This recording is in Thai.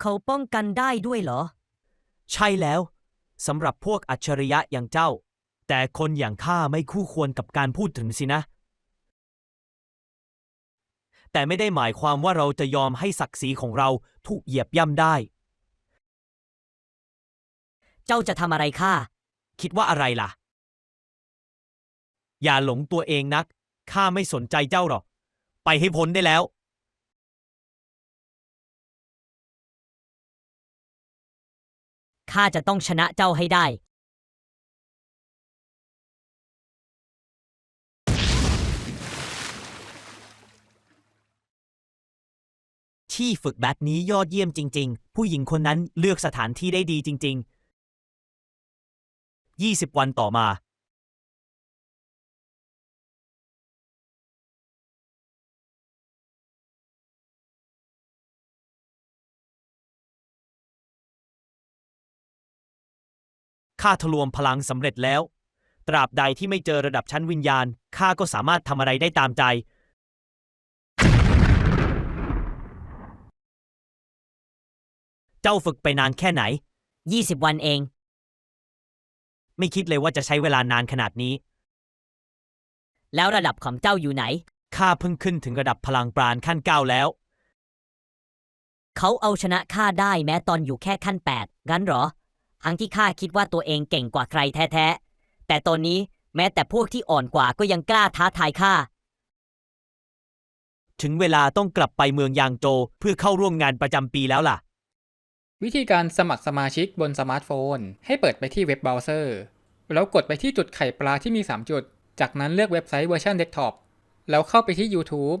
เขาป้องกันได้ด้วยเหรอ ใช่แล้วสำหรับพวกอัจฉริยะอย่างเจ้า แต่คนอย่างข้าไม่คู่ควรกับการพูดถึงสินะ แต่ไม่ได้หมายความว่าเราจะยอมให้ศักดิ์ศรีของเราถูกเหยียบย่ำได้ เจ้าจะทำอะไรข้า คิดว่าอะไรล่ะ อย่าหลงตัวเองนักข้าไม่สนใจเจ้าหรอก ไปให้พ้นได้แล้ว ข้าจะต้องชนะเจ้าให้ได้ ที่ฝึกแบบนี้ยอดเยี่ยมจริง ๆ ผู้หญิงคนนั้นเลือกสถานที่ได้ดีจริง ๆ 20 วันต่อมา ข้าทะลวงพลังสำเร็จแล้ว ตราบใดที่ไม่เจอระดับชั้นวิญญาณข้าก็สามารถทำอะไรได้ตามใจ เจ้าฝึกไปนานแค่ไหน 20 วันเอง ไม่คิดเลยว่าจะใช้เวลานานขนาดนี้ แล้วระดับของเจ้าอยู่ไหน ข้าเพิ่งขึ้นถึงระดับพลังปราณขั้นเก้าแล้ว เขาเอาชนะข้าได้แม้ตอนอยู่แค่ขั้น 8 งั้นเหรอ ทั้งที่ข้าคิดว่าตัวเองเก่งกว่าใครแท้ๆ แต่ตอนนี้แม้แต่พวกที่อ่อนกว่าก็ยังกล้าท้าทายข้า ถึงเวลาต้องกลับไปเมืองยางโจวเพื่อเข้าร่วมงานประจำปีแล้วล่ะ วิธีการสมัครสมาชิกบนสมาร์ทโฟน ให้เปิดไปที่เว็บเบราว์เซอร์ แล้วกดไปที่จุดไข่ปลาที่มี 3 จุด จากนั้นเลือกเว็บไซต์เวอร์ชันเดสก์ท็อป แล้วเข้าไปที่ YouTube